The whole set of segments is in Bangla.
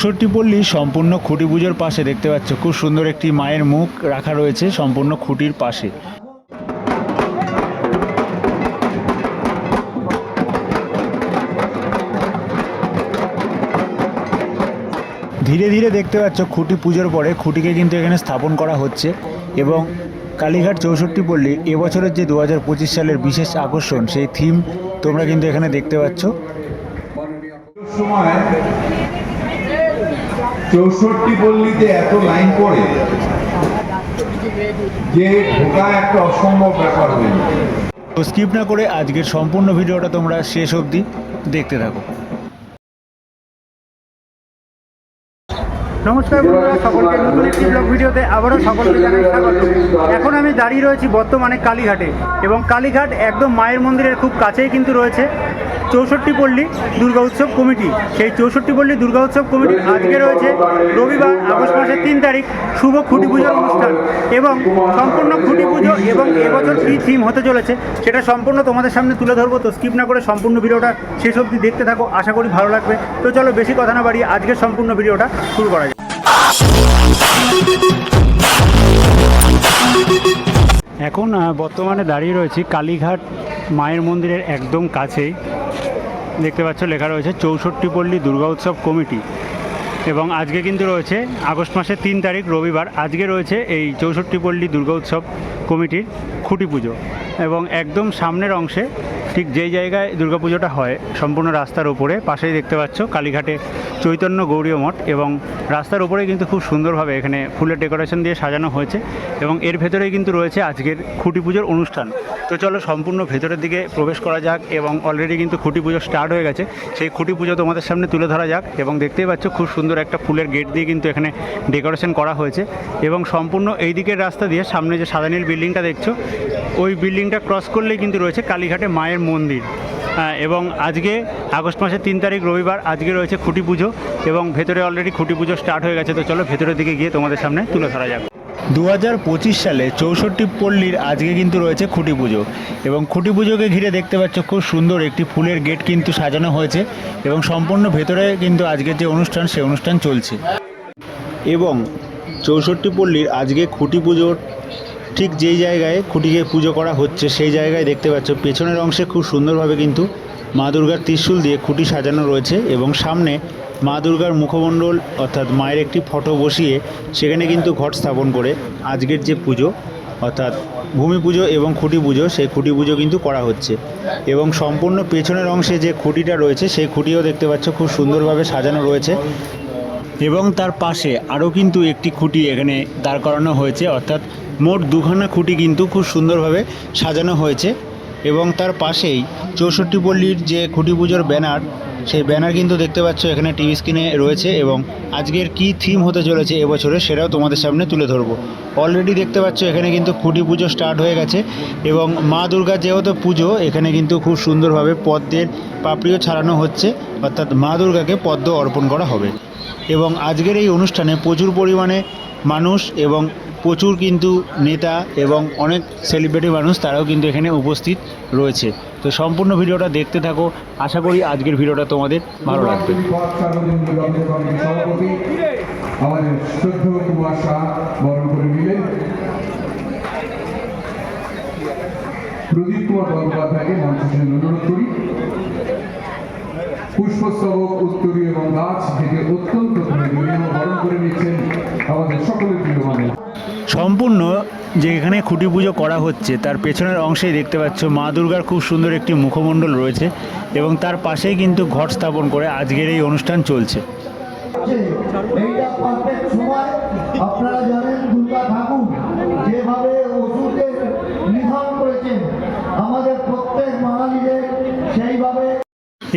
চৌষট্টি পল্লী সম্পূর্ণ খুঁটি পুজোর পাশে দেখতে পাচ্ছ, খুব সুন্দর একটি মায়ের মুখ রাখা রয়েছে সম্পূর্ণ খুঁটির পাশে। ধীরে ধীরে দেখতে পাচ্ছ, খুঁটি পুজোর পরে খুঁটিকে কিন্তু এখানে স্থাপন করা হচ্ছে এবং কালীঘাট চৌষট্টি পল্লী এবছরের যে দু হাজার পঁচিশ সালের বিশেষ আকর্ষণ, সেই থিম তোমরা কিন্তু এখানে দেখতে পাচ্ছ। সময় চৌষট্টি পল্লীতে এত লাইন পড়ে যে ঢোকা একটা অসম্ভব ব্যাপার হয়ে। তো স্কিপ না করে আজকের সম্পূর্ণ ভিডিওটা তোমরা শেষ অবধি দেখতে থাকো নমস্কার বন্ধুরা, সকলকে নতুন একটি ব্লগ ভিডিওতে আবারও সকলকে জানাই স্বাগত। এখন আমি দাঁড়িয়ে রয়েছি বর্তমানে কালীঘাটে এবং কালীঘাট একদম মায়ের মন্দিরের খুব কাছেই কিন্তু রয়েছে চৌষট্টি পল্লী দুর্গা উৎসব কমিটি। সেই চৌষট্টি পল্লী দুর্গা উৎসব কমিটি আজকে রয়েছে রবিবার, আগস্ট মাসের তিন তারিখ, শুভ খুঁটি পুজোর অনুষ্ঠান এবং সম্পূর্ণ খুঁটি পুজো এবং এবছর কী থিম হতে চলেছে সেটা সম্পূর্ণ তোমাদের সামনে তুলে ধরবো। তো স্কিপ না করে সম্পূর্ণ ভিডিওটা শেষ অবধি দেখতে থাকো, আশা করি ভালো লাগবে। তো চলো বেশি কথা না বাড়িয়ে আজকের সম্পূর্ণ ভিডিওটা শুরু করা যাক। এখন বর্তমানে দাঁড়িয়ে রয়েছি কালীঘাট মায়ের মন্দিরের একদম কাছেই। দেখতে পাচ্ছ, লেখা রয়েছে চৌষট্টি পল্লী দুর্গা উৎসব কমিটি। এবং আজকে কিন্তু রয়েছে আগস্ট মাসের তিন তারিখ, রবিবার। আজকে রয়েছে এই চৌষট্টি পল্লী দুর্গা উৎসব কমিটির খুঁটি পুজো। এবং একদম সামনের অংশে ঠিক যেই জায়গায় দুর্গাপুজোটা হয়, সম্পূর্ণ রাস্তার উপরে, পাশেই দেখতে পাচ্ছ কালীঘাটে চৈতন্য গৌরীয় মঠ এবং রাস্তার উপরে কিন্তু খুব সুন্দরভাবে এখানে ফুলের ডেকোরেশন দিয়ে সাজানো হয়েছে এবং এর ভেতরেই কিন্তু রয়েছে আজকের খুঁটি পুজোর অনুষ্ঠান। তো চলো সম্পূর্ণ ভেতরের দিকে প্রবেশ করা যাক এবং অলরেডি কিন্তু খুঁটি পুজো স্টার্ট হয়ে গেছে। সেই খুঁটি পুজো তোমাদের সামনে তুলে ধরা যাক এবং দেখতেই পাচ্ছ খুব সুন্দর একটা ফুলের গেট দিয়ে কিন্তু এখানে ডেকোরেশন করা হয়েছে এবং সম্পূর্ণ এই দিকের রাস্তা দিয়ে সামনে যে সাদা নীল বিল্ডিংটা দেখছ ওই বিল্ডিংটা ক্রস করলেই কিন্তু রয়েছে কালীঘাটে মায়ের মন্দির। এবং আজকে আগস্ট মাসের তিন তারিখ রবিবার আজকে রয়েছে খুঁটি পুজো এবং ভেতরে অলরেডি খুঁটি পুজো স্টার্ট হয়ে গেছে। তো চলো ভেতরের দিকে গিয়ে তোমাদের সামনে তুলে ধরা যাক। দু হাজার পঁচিশ সালে চৌষট্টি পল্লীর আজকে কিন্তু রয়েছে খুঁটি পুজো এবং খুঁটি পুজোকে ঘিরে দেখতে পাচ্ছ খুব সুন্দর একটি ফুলের গেট কিন্তু সাজানো হয়েছে এবং সম্পূর্ণ ভেতরে কিন্তু আজকের যে অনুষ্ঠান, সেই অনুষ্ঠান চলছে। এবং চৌষট্টি পল্লীর আজকে খুঁটি পুজোর ঠিক যেই জায়গায় খুঁটিকে পুজো করা হচ্ছে, সেই জায়গায় দেখতে পাচ্ছ পেছনের অংশে খুব সুন্দরভাবে কিন্তু মা দুর্গার ত্রিশূল দিয়ে খুঁটি সাজানো রয়েছে এবং সামনে মা দুর্গার মুখমণ্ডল অর্থাৎ মায়ের একটি ফটো বসিয়ে সেখানে কিন্তু ঘট স্থাপন করে আজকের যে পুজো, অর্থাৎ ভূমি পুজো এবং খুঁটি পুজো, সেই খুঁটি পুজো কিন্তু করা হচ্ছে। এবং সম্পূর্ণ পেছনের অংশে যে খুঁটিটা রয়েছে, সেই খুঁটিও দেখতে পাচ্ছ খুব সুন্দরভাবে সাজানো রয়েছে। এবং তার পাশে আরও কিন্তু একটি খুঁটি এখানে দাঁড় করানো হয়েছে, অর্থাৎ মোট দুখানা খুঁটি কিন্তু খুব সুন্দরভাবে সাজানো হয়েছে এবং তার পাশেই চৌষট্টি পল্লীর যে খুঁটি পুজোর ব্যানার, সেই ব্যানার কিন্তু দেখতে পাচ্ছ এখানে টিভি স্ক্রিনে রয়েছে এবং আজকের কি থিম হতে চলেছে এবছরে সেটাও তোমাদের সামনে তুলে ধরবো। অলরেডি দেখতে পাচ্ছ এখানে কিন্তু খুঁটি পুজো স্টার্ট হয়ে গেছে এবং মা দুর্গার যেহেতু পুজো, এখানে কিন্তু খুব সুন্দরভাবে পদ্মের পাপড়িও ছাড়ানো হচ্ছে, অর্থাৎ মা দুর্গাকে পদ্ম অর্পণ করা হবে। এবং আজকের এই অনুষ্ঠানে প্রচুর পরিমাণে মানুষ এবং প্রচুর কিন্তু নেতা এবং অনেক সেলিব্রিটি মানুষ তারাও কিন্তু এখানে উপস্থিত রয়েছে। তো সম্পূর্ণ ভিডিওটা দেখতে থাকো। আশা করি আজকের ভিডিওটা তোমাদের ভালো লাগবে। আমাদের প্রদীপ কুমার বন্দ্যোপাধ্যায়কে মঞ্চের অনুরোধ করি। পুষ্পস্তবক উত্তরী এবং গাছ থেকে অত্যন্ত বরণ করে নিচ্ছেন আমাদের সকলের প্রিয় মানুষ সম্পূর্ণ যে এখানে খুঁটি পুজো করা হচ্ছে তার পেছনের অংশেই দেখতে পাচ্ছ মা দুর্গার খুব সুন্দর একটি মুখমণ্ডল রয়েছে এবং তার পাশেই কিন্তু ঘট স্থাপন করে আজকের এই অনুষ্ঠান চলছে। এইটা পারফেক্ট সময়। আপনারা জানেন দুর্গা ঠাকুর যেভাবে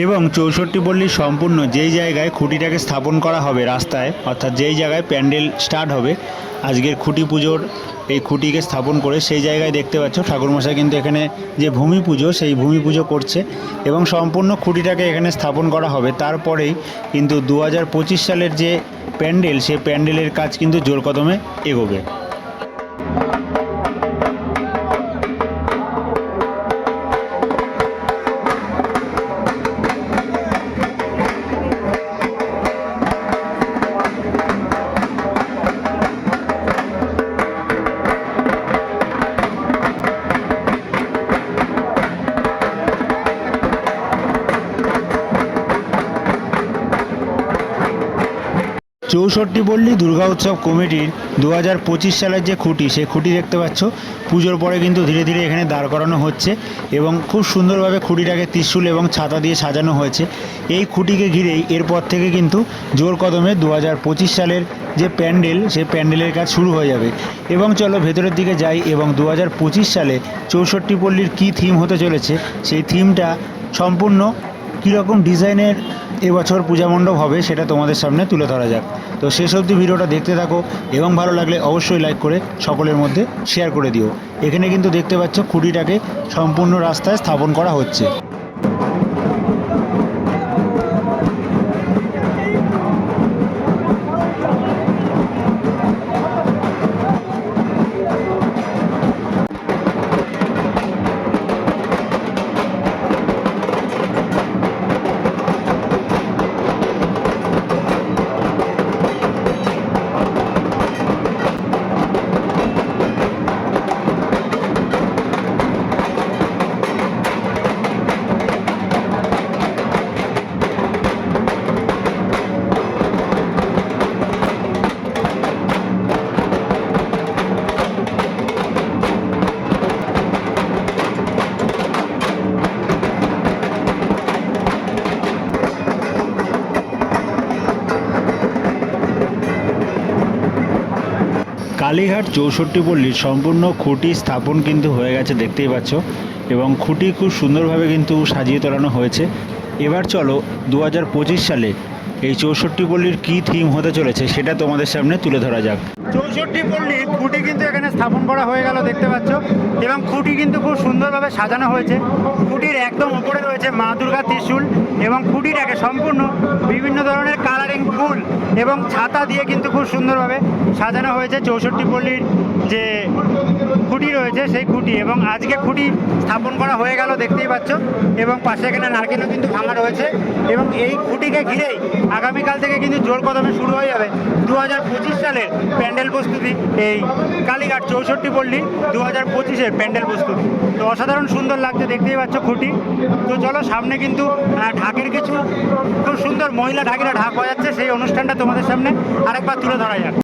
এবং চৌষট্টি পল্লীর সম্পূর্ণ যেই জায়গায় খুঁটিটাকে স্থাপন করা হবে রাস্তায়, অর্থাৎ যেই জায়গায় প্যান্ডেল স্টার্ট হবে, আজকের খুঁটি পুজোর এই খুঁটিকে স্থাপন করে সেই জায়গায় দেখতে পাচ্ছ ঠাকুরমশাই কিন্তু এখানে যে ভূমি পুজো, সেই ভূমি পুজো করছে এবং সম্পূর্ণ খুঁটিটাকে এখানে স্থাপন করা হবে। তারপরেই কিন্তু দু হাজার পঁচিশ সালের যে প্যান্ডেল সেই প্যান্ডেলের কাজ কিন্তু জোর কদমে এগোবে। চৌষট্টি পল্লী দুর্গা উৎসব কমিটির দু হাজার পঁচিশ সালের যে খুঁটি, সেই খুঁটি দেখতে পাচ্ছ। পুজোর পরে কিন্তু ধীরে ধীরে এখানে দাঁড় করানো হচ্ছে এবং খুব সুন্দরভাবে খুঁটিটাকে ত্রিশূল এবং ছাতা দিয়ে সাজানো হয়েছে। এই খুঁটিকে ঘিরেই এরপর থেকে কিন্তু জোর কদমে দু হাজার পঁচিশ সালের যে প্যান্ডেল, সেই প্যান্ডেলের কাজ শুরু হয়ে যাবে। এবং চলো ভেতরের দিকে যাই এবং দু হাজার পঁচিশ সালে চৌষট্টি পল্লীর কী থিম হতে চলেছে, সেই থিমটা সম্পূর্ণ কীরকম ডিজাইনের এবছর পূজা মণ্ডপ হবে সেটা তোমাদের সামনে তুলে ধরা যাক। তো শেষ অবধি ভিডিওটা দেখতে থাকো এবং ভালো লাগলে অবশ্যই লাইক করে সকলের মধ্যে শেয়ার করে দিও। এখানে কিন্তু দেখতে পাচ্ছ খুঁটিটাকে সম্পূর্ণ রাস্তায় স্থাপন করা হচ্ছে। কালীঘাট চৌষট্টি পল্লীর সম্পূর্ণ খুঁটি স্থাপন কিন্তু হয়ে গেছে, দেখতেই পাচ্ছ। এবং খুঁটি খুব সুন্দরভাবে কিন্তু সাজিয়ে তোলানো হয়েছে। এবার চলো দু হাজার পঁচিশ সালে এই চৌষট্টি পল্লীর কী থিম হতে চলেছে সেটা তোমাদের সামনে তুলে ধরা যাক। চৌষট্টি পল্লীর খুঁটি কিন্তু এখানে স্থাপন করা হয়ে গেল, দেখতে পাচ্ছ। এবং খুঁটি কিন্তু খুব সুন্দরভাবে সাজানো হয়েছে। খুঁটির একদম উপরে রয়েছে মা দুর্গা ত্রিশূল এবং খুঁটিটাকে সম্পূর্ণ বিভিন্ন ধরনের কালারিং ফুল এবং ছাতা দিয়ে কিন্তু খুব সুন্দরভাবে সাজানো হয়েছে চৌষট্টি পল্লীর যে খুঁটি রয়েছে, সেই খুঁটি এবং আজকে খুঁটি স্থাপন করা হয়ে গেল, দেখতেই পাচ্ছ। এবং পাশে এখানে নারকেলও কিন্তু ভাঙা রয়েছে এবং এই খুঁটিকে ঘিরেই আগামীকাল থেকে কিন্তু জোর কদমে শুরু হয়ে যাবে দু হাজার পঁচিশ সালের প্যান্ডেল প্রস্তুতি, এই কালীঘাট চৌষট্টি পল্লী দু হাজার পঁচিশের প্যান্ডেল প্রস্তুতি। তো অসাধারণ সুন্দর লাগছে, দেখতেই পাচ্ছ খুঁটি। তো চলো, সামনে কিন্তু ঢাকের কিছু খুব সুন্দর মহিলা ঢাকিরা ঢাক বাজাচ্ছে, সেই অনুষ্ঠানটা তোমাদের সামনে আরেকবার তুলে ধরা যাক।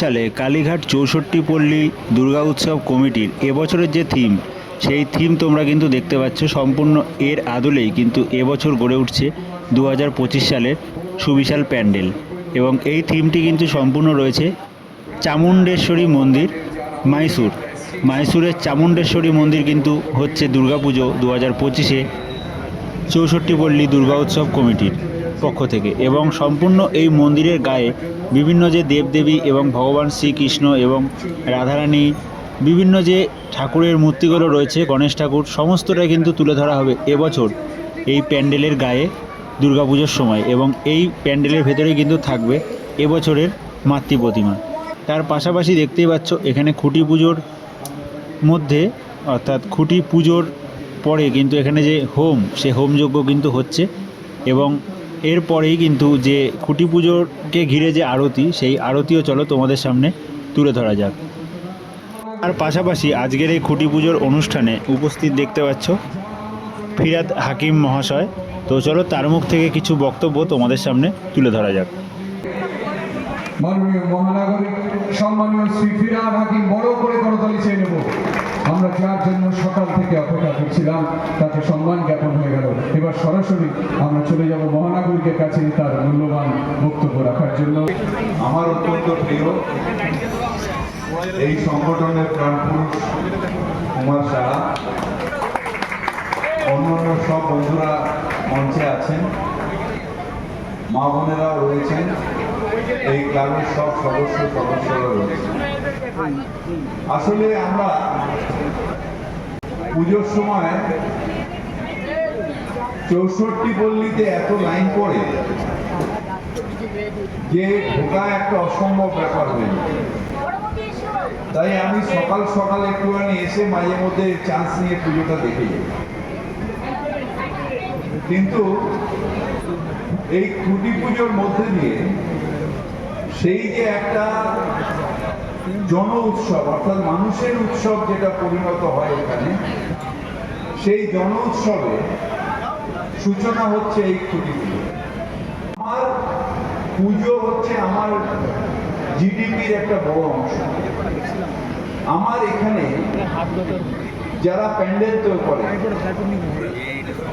সালে কালীঘাট চৌষট্টি পল্লী দুর্গা উৎসব কমিটির এবছরের যে থিম, সেই থিম তোমরা কিন্তু দেখতে পাচ্ছ। সম্পূর্ণ এর আদলেই কিন্তু এবছর গড়ে উঠছে দু হাজার পঁচিশ সালের সুবিশাল প্যান্ডেল। এবং এই থিমটি কিন্তু সম্পূর্ণ রয়েছে চামুণ্ডেশ্বরী মন্দির, মাইসুর। মাইসুরের চামুণ্ডেশ্বরী মন্দির কিন্তু হচ্ছে দুর্গাপুজো দু হাজার পঁচিশে চৌষট্টি পল্লী দুর্গা উৎসব কমিটির। পক্ষ থেকে এবং সম্পূর্ণ এই মন্দিরের গায়ে বিভিন্ন যে দেবদেবী এবং ভগবান শ্রীকৃষ্ণ এবং রাধারানী, বিভিন্ন যে ঠাকুরের মূর্তিগুলো রয়েছে, গণেশ ঠাকুর, সমস্তটাই কিন্তু তুলে ধরা হবে এবছর এই প্যান্ডেলের গায়ে দুর্গাপুজোর সময় এবং এই প্যান্ডেলের ভেতরেই কিন্তু থাকবে এবছরের মাতৃ প্রতিমা। তার পাশাপাশি দেখতেই পাচ্ছ, এখানে খুঁটি পুজোর মধ্যে, অর্থাৎ খুঁটি পুজোর পরে কিন্তু এখানে যে হোম, সে হোমযজ্ঞ কিন্তু হচ্ছে এবং এরপরেই কিন্তু যে খুঁটি পুজোকে ঘিরে যে আরতি, সেই আরতিও চলো তোমাদের সামনে তুলে ধরা যাক। আর পাশাপাশি আজকের এই খুঁটি পুজোর অনুষ্ঠানে উপস্থিত দেখতে পাচ্ছ ফিরাত হাকিম মহাশয়। তো চলো তার মুখ থেকে কিছু বক্তব্য তোমাদের সামনে তুলে ধরা যাক। মাননীয় মহানাগরিক, সম্মানীয় শ্রী ফিরাদ হাকিম, বড় করে করতালি চেয়ে নেব। আমরা যার জন্য সকাল থেকে অপেক্ষা করছিলাম তাকে সম্মান জ্ঞাপন হয়ে গেল। এবার সরাসরি আমরা চলে যাব মহানাগরিকের কাছে তার মূল্যবান বক্তব্য রাখার জন্য। আমার অত্যন্ত প্রিয় এই সংগঠনের প্রাণপুরুষ কুমার সাহা। অন্যান্য সব বন্ধুরা মঞ্চে আছেন। মা বোনেরাও রয়েছেন। এই ক্লাবের সব সদস্য, সদস্যরা রয়েছেন। আসলে আমরা পুজোর সময় চৌষট্টি পল্লীতে এত লাইন পড়ে যে ঢোকা একটা অসম্ভব ব্যাপার হয়ে তাই আমি সকাল সকাল একটুখানি এসে মাঝে মধ্যে চান্স নিয়ে পুজোটা দেখে কিন্তু এই খুঁটি পুজোর মধ্যে দিয়ে সেই যে একটা জন উৎসব, অর্থাৎ মানুষের উৎসব যেটা পরিণত হয় এখানে, সেই জন উৎসবে সূচনা হচ্ছে এই খুঁটি পুজো আমার পুজো হচ্ছে আমার জিডিপির একটা বড় অংশ। আমার এখানে যারা প্যান্ডেল তৈরি করে,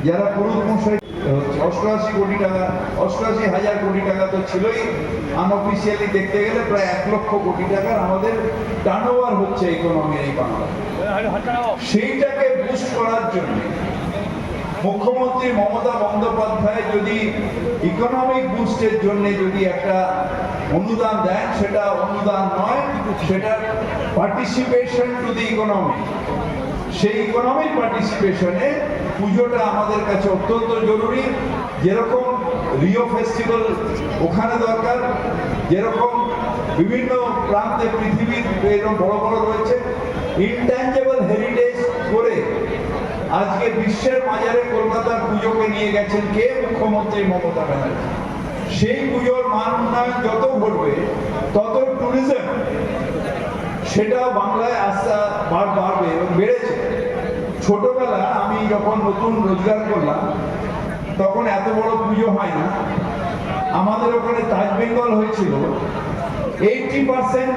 যারা পুরুষ মশাই অষ্টআশি কোটি টাকা, অষ্টআশি হাজার কোটি টাকা তো ছিলই। আনঅফিসিয়ালি দেখতে গেলে প্রায় এক লক্ষ কোটি টাকার আমাদের টার্ন হচ্ছে ইকোনমি এই সেইটাকে বুস্ট করার জন্য মুখ্যমন্ত্রী মমতা বন্দ্যোপাধ্যায় যদি ইকোনমিক বুস্টের জন্য যদি একটা অনুদান দেন, সেটা অনুদান নয় সেটা পার্টিসিপেশন টু দি ইকোনমি সেই ইকোনমিক পার্টিসিপেশনে পুজোটা আমাদের কাছে অত্যন্ত জরুরি। যেরকম রিও ফেস্টিভ্যাল ওখানে দরকার, যেরকম বিভিন্ন প্রান্তে পৃথিবীর এরকম বড় বড় রয়েছে ইনট্যাঞ্জেবল হেরিটেজ করে আজকে বিশ্বের বাজারে কলকাতার পুজোকে নিয়ে গেছেন কে? মুখ্যমন্ত্রী মমতা ব্যানার্জি। সেই পুজোর মান উন্নয়ন যত ঘটবে, তত ট্যুরিজম সেটা বাংলায় আস্তে বার বাড়বে এবং বেড়েছে। ছোটবেলা আমি যখন নতুন রোজগার করলাম, তখন এত বড় পুজো হয় না। আমাদের ওখানে তাজ বেঙ্গল হয়েছিল। এইটটি পার্সেন্ট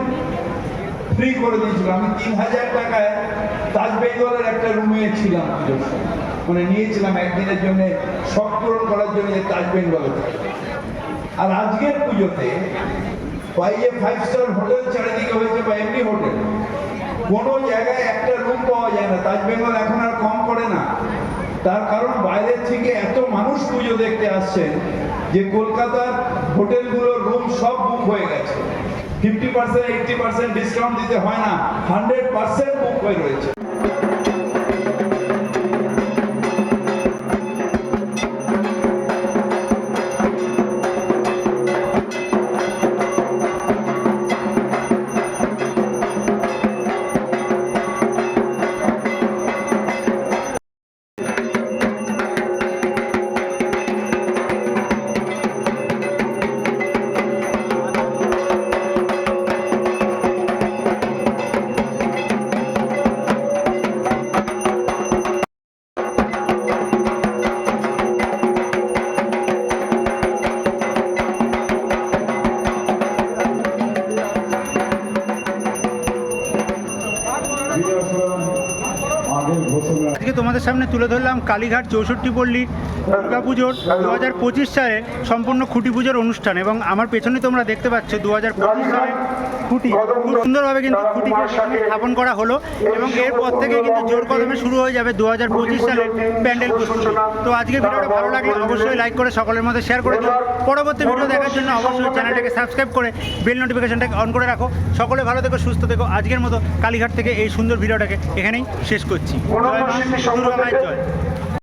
ফ্রি করে দিয়েছিল। আমি তিন হাজার টাকায় তাজ বেঙ্গলের একটা রুমে ছিলাম মানে নিয়েছিলাম একদিনের জন্য শখ পূরণ করার জন্য তাজ বেঙ্গলে আর আজকের পুজোতে বাই যে ফাইভ স্টার হোটেল চারিদিকে হয়েছে বা এমনি হোটেল কোনো জায়গায় একটা রুম পাওয়া যায় না। তাজ বেঙ্গল এখন আর কম করে না। তার কারণ বাইরের থেকে এত মানুষ পুজো দেখতে আসছেন যে কলকাতার হোটেলগুলোর রুম সব বুক হয়ে গেছে। Fifty percent eighty percent discount দিতে হয় না। হান্ড্রেড পার্সেন্ট বুক হয়ে রয়েছে। তুলে ধরলাম কালীঘাট চৌষট্টি পল্লী দুর্গাপুজোর দু হাজার পঁচিশ সালে সম্পূর্ণ খুঁটি পুজোর অনুষ্ঠান এবং আমার পেছনে তোমরা দেখতে পাচ্ছ দু হাজার পঁচিশ সালে খুঁটি। খুব সুন্দরভাবে কিন্তু খুঁটিকে স্থাপন করা হলো এবং এরপর থেকে কিন্তু জোর কদমে শুরু হয়ে যাবে দু হাজার পঁচিশ সালের প্যান্ডেল প্রস্তুতি তো আজকে ভিডিওটা ভালো লাগলে অবশ্যই লাইক করে সকলের মধ্যে শেয়ার করে দিও। পরবর্তী ভিডিও দেখার জন্য অবশ্যই চ্যানেলটাকে সাবস্ক্রাইব করে বেল নোটিফিকেশনটাকে অন করে রাখো। সকলে ভালো থেকো, সুস্থ থেকো। আজকের মতো কালীঘাট থেকে এই সুন্দর ভিডিওটাকে এখানেই শেষ করছি। জয় জয়।